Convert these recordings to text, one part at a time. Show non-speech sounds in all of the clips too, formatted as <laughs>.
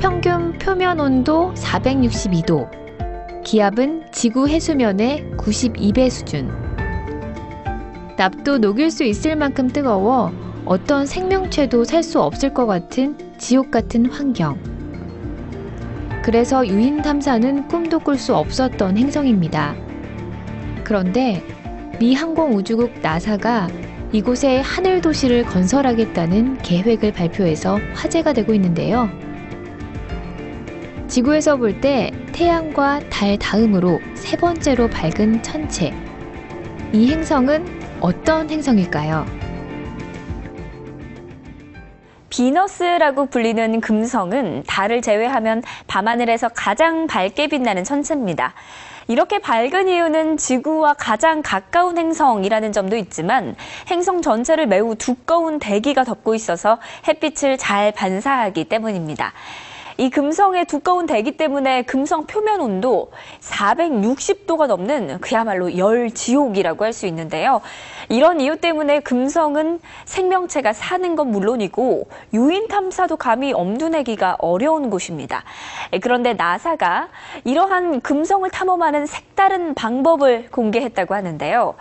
평균 표면 온도 462도, 기압은 지구 해수면의 92배 수준. 납도 녹일 수 있을 만큼 뜨거워 어떤 생명체도 살 수 없을 것 같은 지옥 같은 환경. 그래서 유인 탐사는 꿈도 꿀 수 없었던 행성입니다. 그런데 미 항공우주국 나사가 이곳에 하늘 도시를 건설하겠다는 계획을 발표해서 화제가 되고 있는데요. 지구에서 볼 때 태양과 달 다음으로 세 번째로 밝은 천체. 이 행성은 어떤 행성일까요? 비너스라고 불리는 금성은 달을 제외하면 밤하늘에서 가장 밝게 빛나는 천체입니다. 이렇게 밝은 이유는 지구와 가장 가까운 행성이라는 점도 있지만 행성 전체를 매우 두꺼운 대기가 덮고 있어서 햇빛을 잘 반사하기 때문입니다. 이 금성의 두꺼운 대기 때문에 금성 표면 온도 460도가 넘는 그야말로 열 지옥이라고 할 수 있는데요. 이런 이유 때문에 금성은 생명체가 사는 건 물론이고 유인 탐사도 감히 엄두내기가 어려운 곳입니다. 그런데 나사가 이러한 금성을 탐험하는 색다른 방법을 공개했다고 하는데요.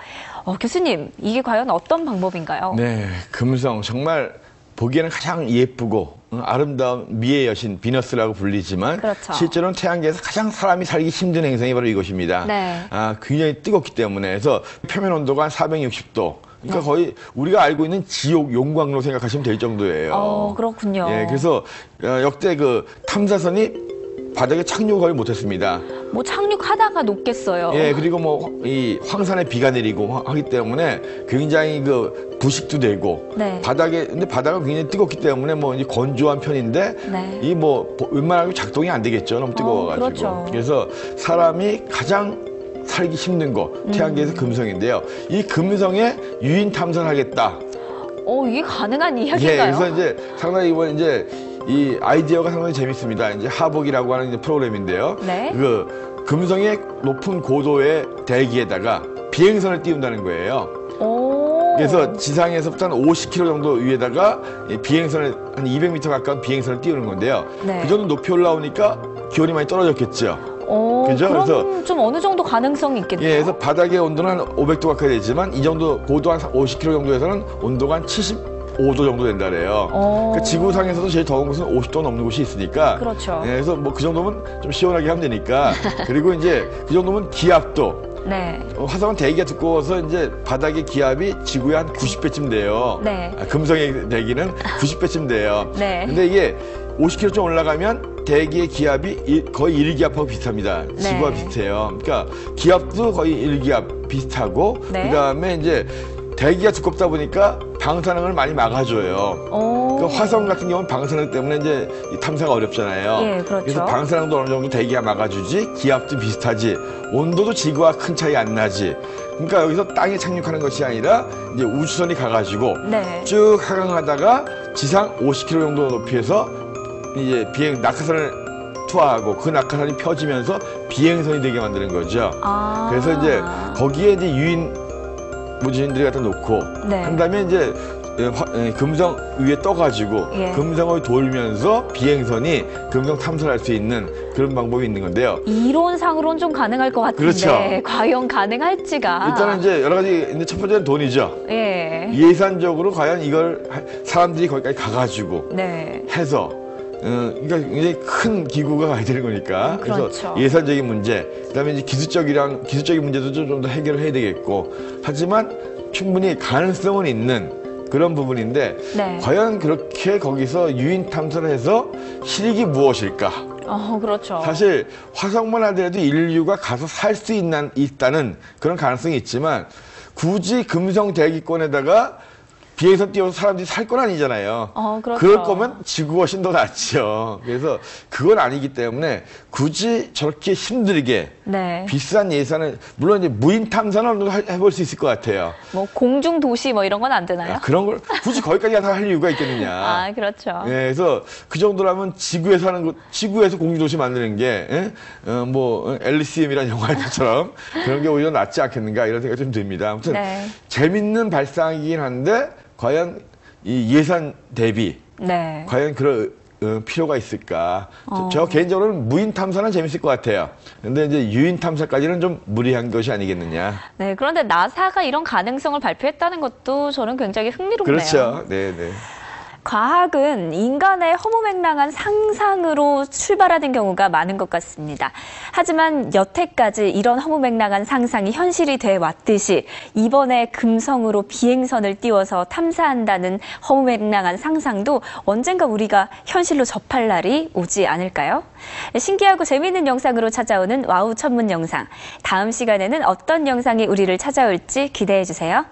어, 교수님, 이게 과연 어떤 방법인가요? 네, 금성 정말 보기에는 가장 예쁘고 아름다운 미의 여신 비너스라고 불리지만 그렇죠. 실제로는 태양계에서 가장 사람이 살기 힘든 행성이 바로 이것입니다. 네. 아, 굉장히 뜨겁기 때문에 그래서 표면 온도가 한 460도. 그러니까 거의 우리가 알고 있는 지옥 용광로 생각하시면 될 정도예요. 어, 그렇군요. 예, 그래서 어, 역대 그 탐사선이 바닥에 착륙을 못했습니다. 뭐 착륙하다가 녹겠어요. 예, 그리고 뭐 이 황산에 비가 내리고 하- 하기 때문에 굉장히 그 부식도 되고 네. 바닥에 근데 바닥은 굉장히 뜨겁기 때문에 뭐 이제 건조한 편인데 네. 이뭐 웬만하면 작동이 안 되겠죠. 너무 뜨거워가지고. 그렇죠. 그래서 사람이 가장 살기 힘든 곳 음. 태양계에서 금성인데요. 이 금성에 유인 탐사를 하겠다. 어, 이게 가능한 예, 이야기인가요? 그래서 이제 상당히 이번 이제 이 아이디어가 상당히 재밌습니다. 이제 하복이라고 하는 이제 프로그램인데요. 네. 그 금성의 높은 고도의 대기에다가 비행선을 띄운다는 거예요. 오. 그래서 지상에서부터 한 50km 정도 위에다가 이 비행선을 한 200m 가까운 비행선을 띄우는 건데요. 네. 그 정도 높이 올라오니까 기온이 많이 떨어졌겠죠. 오, 그죠? 그래서- 좀 어느 정도 가능성이 있겠네요. 예, 그래서 바닥의 온도는 한 500도 가까이 되지만 이 정도 고도 한 50km 정도에서는 온도가 한 75도 정도 된다 그래요. 오. 그 지구상에서도 제일 더운 곳은 50도 넘는 곳이 있으니까. 그렇죠. 예, 그래서 뭐 그 정도면 좀 시원하게 하면 되니까. <laughs> 그리고 이제 그 정도면 기압도 네. 어, 화성은 대기가 두꺼워서 이제 바닥의 기압이 지구의 한 90배쯤 돼요. 네. 아, 금성의 대기는 90배쯤 돼요. <laughs> 네. 근데 이게 50km 좀 올라가면 대기의 기압이 일- 거의 1기압하고 비슷합니다. 지구와 네. 비슷해요. 그러니까 기압도 거의 1기압 비슷하고 네. 그다음에 이제 대기가 두껍다 보니까 방사능을 많이 막아줘요. 오. 그 화성 같은 경우는 방사능 때문에 이제 이 탐사가 어렵잖아요. 예, 그렇죠. 래서 방사능도 어느 정도 대기가 막아주지, 기압도 비슷하지, 온도도 지구와 큰 차이 안 나지. 그러니까 여기서 땅에 착륙하는 것이 아니라 이제 우주선이 가가지고 네. 쭉 하강하다가 지상 50km 정도 높이에서 이제 비행 낙하산을 투하하고 그 낙하산이 펴지면서 비행선이 되게 만드는 거죠. 아. 그래서 이제 거기에 이제 유인 무진들이 갖다 놓고 네. 한 다음에 이제 예, 화- 예, 금성 위에 떠가지고 예. 금성을 돌면서 비행선이 금성 탐사를 할수 있는 그런 방법이 있는 건데요. 이론상으로는 좀 가능할 것 같은데 그렇죠. 과연 가능할지가 일단은 이제 여러 가지 있는데 첫 번째는 돈이죠. 예. 예산적으로 과연 이걸 하- 사람들이 거기까지 가가지고 네. 해서 어, 그러니까 굉장히 큰 기구가 가야 되는 거니까 그래서 그렇죠. 예산적인 문제 그다음에 이제 기술적이랑 기술적인 문제도 좀 더 해결을 해야 되겠고 하지만 충분히 가능성은 있는 그런 부분인데 네. 과연 그렇게 거기서 유인 탐사를 해서 실익이 무엇일까? 어, 그렇죠. 사실 화성만 하더라도 인류가 가서 살 수 있는 있다는 그런 가능성이 있지만 굳이 금성 대기권에다가 비행선 띄워서 사람들이 살 건 아니잖아요. 어, 그렇죠. 럴 거면 지구가 훨씬 더 낫죠. 그래서 그건 아니기 때문에 굳이 저렇게 힘들게 네. 비싼 예산을 물론 이제 무인 탐사는 해볼 수 있을 것 같아요. 뭐 공중 도시 뭐 이런 건 안 되나요? 아, 그런 걸 굳이 거기까지 가서 할 이유가 있겠느냐. <laughs> 아, 그렇죠. 예, 그래서 그 정도라면 지구에서 하는 거, 지구에서 공기도시 만드는 게, 예? 어, 뭐, 어, 엘리시엠이라는 영화처럼 그런 게 오히려 낫지 않겠는가 이런 생각이 좀 듭니다. 아무튼 네. 재밌는 발상이긴 한데, 과연 이 예산 대비, 네. 과연 그럴, 어, 필요가 있을까? 저, 저 개인적으로는 무인 탐사는 재밌을 것 같아요. 근데 이제 유인 탐사까지는 좀 무리한 것이 아니겠느냐. 네, 그런데 나사가 이런 가능성을 발표했다는 것도 저는 굉장히 흥미롭네요. 그렇죠. 네, 네. 과학은 인간의 허무맹랑한 상상으로 출발하는 경우가 많은 것 같습니다. 하지만 여태까지 이런 허무맹랑한 상상이 현실이 돼 왔듯이 이번에 금성으로 비행선을 띄워서 탐사한다는 허무맹랑한 상상도 언젠가 우리가 현실로 접할 날이 오지 않을까요? 신기하고 재미있는 영상으로 찾아오는 와우 천문 영상. 다음 시간에는 어떤 영상이 우리를 찾아올지 기대해 주세요.